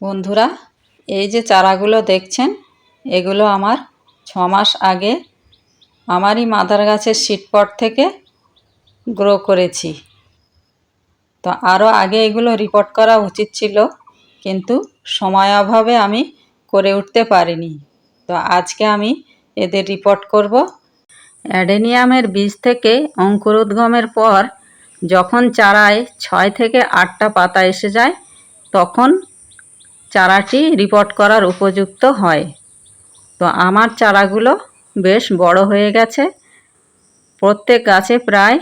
বন্ধুরা, এই যে চারাগুলো দেখছেন, এগুলো আমার ছ মাস আগে আমারই মাদার গাছের সিটপট থেকে গ্রো করেছি। তো আরও আগে এগুলো রিপোর্ট করা উচিত ছিল, কিন্তু সময় অভাবে আমি করে উঠতে পারিনি। তো আজকে আমি এদের রিপোর্ট করব। অ্যাডেনিয়ামের বীজ থেকে অঙ্কুরোদ্গমের পর যখন চারায় ছয় থেকে আটটা পাতা এসে যায়, তখন চারাটি রিপোর্ট করার উপযুক্ত হয়। তো আমার চারাগুলো বেশ বড় হয়ে গেছে। প্রত্যেক গাছে প্রায়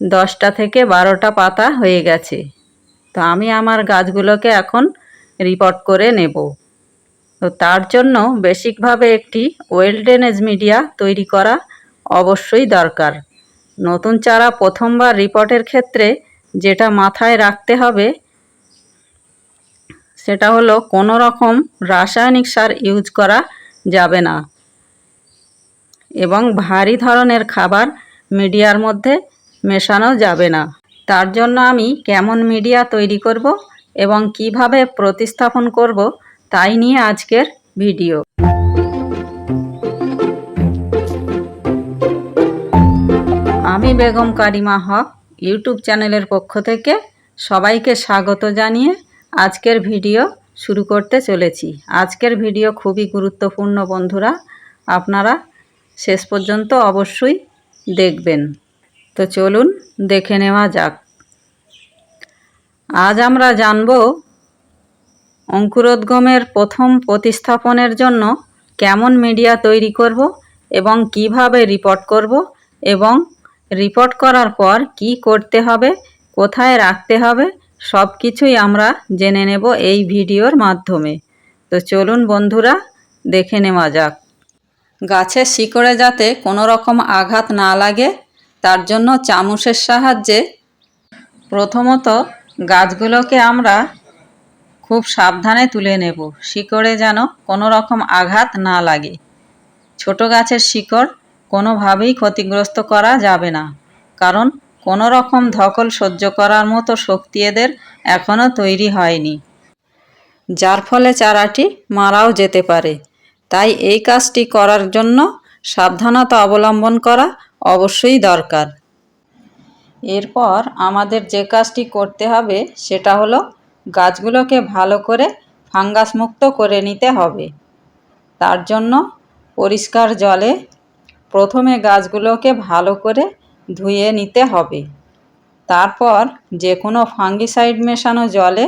দশটা থেকে বারোটা পাতা হয়ে গেছে। তো আমি আমার গাছগুলোকে এখন রিপোর্ট করে নেব। তো তার জন্য বেসিকভাবে একটি ওয়েল ড্রেনেজ মিডিয়া তৈরি করা অবশ্যই দরকার। নতুন চারা প্রথমবার রিপোর্টের ক্ষেত্রে যেটা মাথায় রাখতে হবে সেটা হলো কোনো রকম রাসায়নিক সার ইউজ করা যাবে না। এবং ভারী ধরনের খাবার মিডিয়ার মধ্যে মেশানো যাবে না। তার জন্য আমি কেমন মিডিয়া তৈরি করব এবং কীভাবে প্রতিস্থাপন করব তাই নিয়ে আজকের ভিডিও। আমি বেগম কারিমা হক, ইউটিউব চ্যানেলের পক্ষ থেকে সবাইকে স্বাগত জানিয়ে আজকের ভিডিও শুরু করতে চলেছি। আজকের ভিডিও খুবই গুরুত্বপূর্ণ বন্ধুরা, আপনারা শেষ পর্যন্ত অবশ্যই দেখবেন। তো চলুন দেখে নেওয়া যাক। আজ আমরা জানব অঙ্কুরোদ্গমের প্রথম প্রতিস্থাপনের জন্য কেমন মিডিয়া তৈরি করব এবং কীভাবে রিপোর্ট করব এবং রিপোর্ট করার পর কি করতে হবে, কোথায় রাখতে হবে সব কিছুই আমরা জেনে নেব এই ভিডিওর মাধ্যমে। তো চলুন বন্ধুরা, দেখে নেওয়া যাক। গাছের শিকড়ে যাতে কোনো রকম আঘাত না লাগে, তার জন্য চামচের সাহায্যে প্রথমত গাছগুলোকে আমরা খুব সাবধানে তুলে নেব, শিকড়ে যেন কোনো রকম আঘাত না লাগে। ছোট গাছের শিকড় কোনোভাবেই ক্ষতিগ্রস্ত করা যাবে না, কারণ কোনো রকম ধকল সহ্য করার মতো শক্তি এদের এখনও তৈরি হয়নি। যার ফলে চারাটি মারাও যেতে পারে। তাই এই কাজটি করার জন্য সাবধানতা অবলম্বন করা অবশ্যই দরকার। এরপর আমাদের যে কাজটি করতে হবে সেটা হলো গাছগুলোকে ভালো করে ফাঙ্গাস মুক্ত করে নিতে হবে। তার জন্য পরিষ্কার জলে প্রথমে গাছগুলোকে ভালো করে ধুয়ে নিতে হবে। তারপর যে কোনো ফাঙ্গিসাইড মেশানো জলে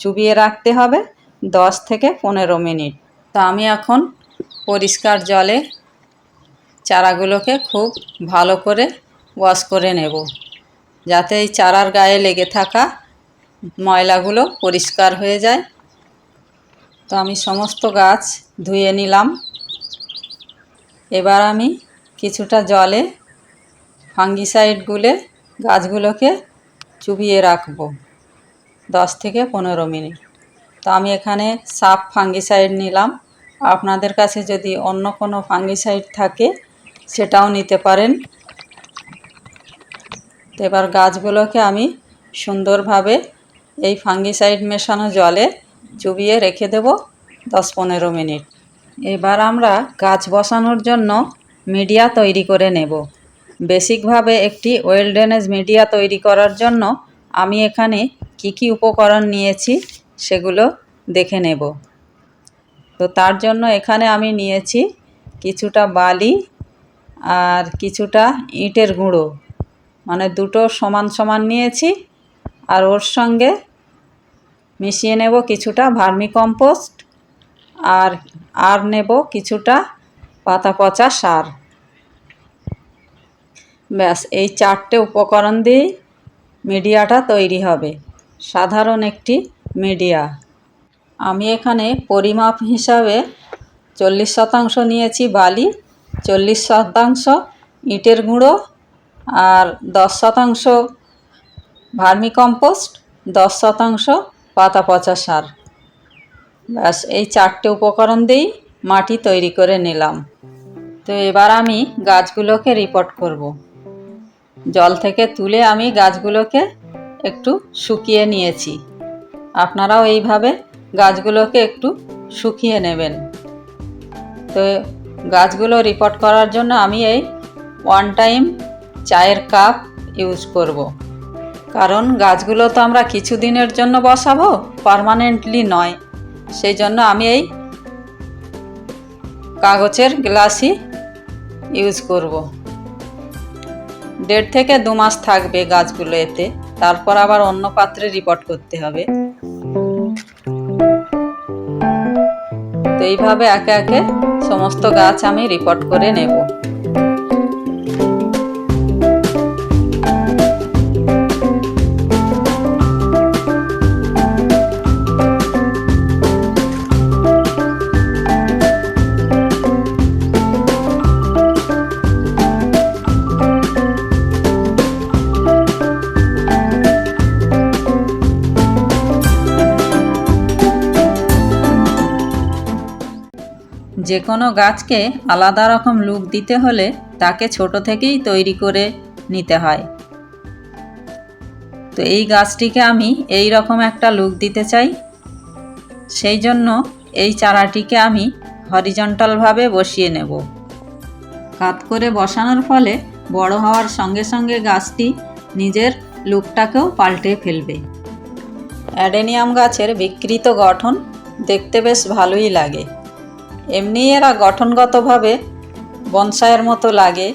চুবিয়ে রাখতে হবে দশ থেকে পনেরো মিনিট। তা আমি এখন পরিষ্কার জলে চারাগুলোকে খুব ভালো করে ওয়াশ করে নেব। যাতে এই চারার গায়ে লেগে থাকা ময়লাগুলো পরিষ্কার হয়ে যায়। তো আমি সমস্ত গাছ ধুয়ে নিলাম। এবার আমি কিছুটা জলে ফাঙ্গিসাইড গুলে গাছগুলোকে চুবিয়ে রাখব দশ থেকে পনেরো মিনিট। তো আমি এখানে সাপ ফাঙ্গিসাইড নিলাম। আপনাদের কাছে যদি অন্য কোনো ফাঙ্গিসাইড থাকে সেটাও নিতে পারেন। তো এবার গাছগুলোকে আমি সুন্দরভাবে এই ফাঙ্গিসাইড মেশানো জলে চুবিয়ে রেখে দেব দশ পনেরো মিনিট। এবার আমরা গাছ বসানোর জন্য মিডিয়া তৈরি করে নেব। বেসিকভাবে একটি ওয়েল ড্রেনেজ মিডিয়া তৈরি করার জন্য আমি এখানে কি কি উপকরণ নিয়েছি সেগুলো দেখে নেব। তো তার জন্য এখানে আমি নিয়েছি কিছুটা বালি আর কিছুটা ইটের গুঁড়ো। মানে দুটো সমান সমান নিয়েছি আর ওর সঙ্গে মিশিয়ে নেব কিছুটা ভার্মিকম্পোস্ট আর আর নেব কিছুটা পাতা পচা সার। ব্যাস, এই চারটে উপকরণ দিয়েই মিডিয়াটা তৈরি হবে। সাধারণ একটি মিডিয়া। আমি এখানে পরিমাপ হিসাবে চল্লিশ শতাংশ নিয়েছি বালি, চল্লিশ শতাংশ ইটের গুঁড়ো আর দশ শতাংশ ভার্মিকম্পোস্ট, দশ শতাংশ পাতা পচা সার। ব্যাস, এই চারটে উপকরণ দিয়েই মাটি তৈরি করে নিলাম। তো এবার আমি গাছগুলোকে রিপোর্ট করব। জল থেকে তুলে আমি গাছগুলোকে একটু শুকিয়ে নিয়েছি। আপনারাও এইভাবে গাছগুলোকে একটু শুকিয়ে নেবেন। তো গাছগুলো রিপোর্ট করার জন্য আমি এই ওয়ান টাইম চায়ের কাপ ইউজ করব। কারণ গাছগুলো তো আমরা কিছু দিনের জন্য বসাবো পারমানেন্টলি নয়। সেই জন্য আমি এই কাগজের গ্লাসই ইউজ করব। দেড় থেকে দু মাস থাকবে গাছগুলো এতে। তারপর আবার অন্য পাত্রে রিপোর্ট করতে হবে। তো এইভাবে একে একে সমস্ত গাছ আমি রিপোর্ট করে নেব। যে কোনো গাছকে আলাদা রকম লুক দিতে হলে তাকে ছোট থেকেই তৈরি করে নিতে হয়। তো এই গাছটিকে আমি এই রকম একটা লুক দিতে চাই। সেই জন্য এই চারাটিকে আমি হরিজন্টালভাবে বসিয়ে নেব। কাত করে বসানোর ফলে বড় হওয়ার সঙ্গে সঙ্গে গাছটি নিজের লুকটাকেও পাল্টে ফেলবে। অ্যাডেনিয়াম গাছের বিকৃত গঠন দেখতে বেশ ভালোই লাগে। এমনি এরা গঠনগতভাবে বনসাইয়ের মতো লাগে।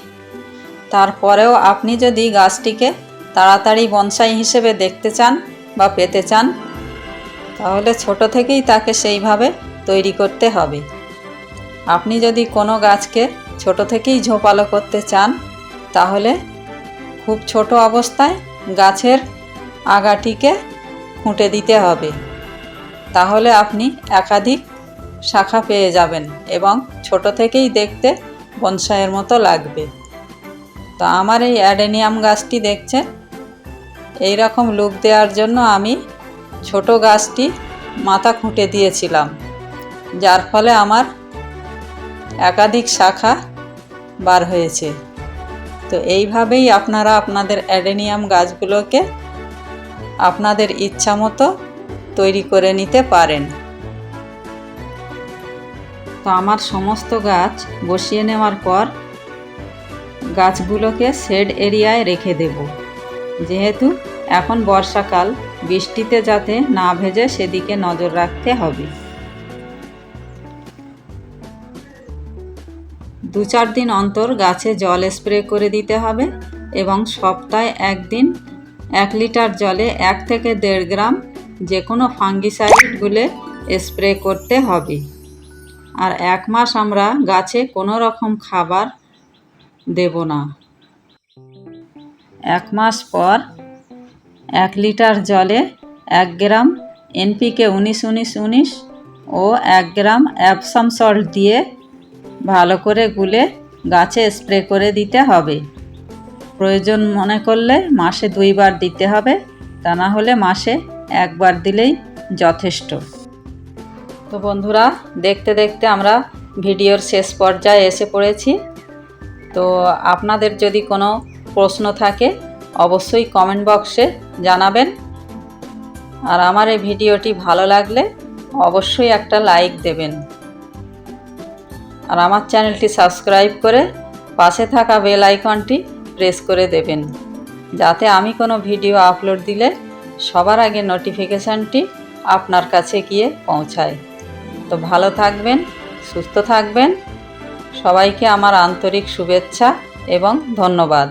তারপরেও আপনি যদি গাছটিকে তাড়াতাড়ি বনসাই হিসেবে দেখতে চান বা পেতে চান, তাহলে ছোট থেকেই তাকে সেইভাবে তৈরি করতে হবে। আপনি যদি কোনো গাছকে ছোট থেকেই ঝোপালো করতে চান, তাহলে খুব ছোট অবস্থায় গাছের আগাটিকে খুঁটে দিতে হবে। তাহলে আপনি একাধিক শাখা পেয়ে যাবেন এবং ছোট থেকেই দেখতে বনসাইয়ের মতো লাগবে। তো আমার এই অ্যাডেনিয়াম গাছটি দেখছেন? এই রকম লুক দেওয়ার জন্য আমি ছোট গাছটি মাথা খুঁটে দিয়েছিলাম, যার ফলে আমার একাধিক শাখা বার হয়েছে। তো এইভাবেই আপনারা আপনাদের অ্যাডেনিয়াম গাছগুলোকে আপনাদের ইচ্ছা মতো তৈরি করে নিতে পারেন। তো আমার সমস্ত গাছ বসিয়ে নেওয়ার পর গাছগুলোকে শেড এরিয়ায় রেখে দেব। যেহেতু এখন বর্ষাকাল, বৃষ্টিতে যাতে না ভেজে সেদিকে নজর রাখতে হবে। দু চার দিন অন্তর গাছে জল স্প্রে করে দিতে হবে এবং সপ্তাহে একদিন এক লিটার জলে এক থেকে দেড় গ্রাম যে কোনো ফাঙ্গিসাইডগুলো স্প্রে করতে হবে। আর এক মাস আমরা গাছে কোনো রকম খাবার দেব না। এক মাস পর এক লিটার জলে এক গ্রাম এনপিকে উনিশ উনিশ উনিশ ও এক গ্রাম অ্যাপসাম সল্ট দিয়ে ভালো করে গুলে গাছে স্প্রে করে দিতে হবে। প্রয়োজন মনে করলে মাসে দুইবার দিতে হবে, তা না হলে মাসে একবার দিলেই যথেষ্ট। তো বন্ধুরা, দেখতে দেখতে আমরা ভিডিওর শেষ পর্যায়ে এসে পড়েছি। তো আপনাদের যদি কোনো প্রশ্ন থাকে, অবশ্যই কমেন্ট বক্সে জানাবেন। আর আমার এই ভিডিওটি ভালো লাগলে অবশ্যই একটা লাইক দেবেন। আর আমার চ্যানেলটি সাবস্ক্রাইব করে পাশে থাকা বেল আইকনটি প্রেস করে দেবেন, যাতে আমি কোনো ভিডিও আপলোড দিলে সবার আগে নোটিফিকেশানটি আপনার কাছে গিয়ে পৌঁছায়। তো ভালো থাকবেন সুস্থ থাকবেন। সবাইকে আমার আন্তরিক শুভেচ্ছা এবং ধন্যবাদ।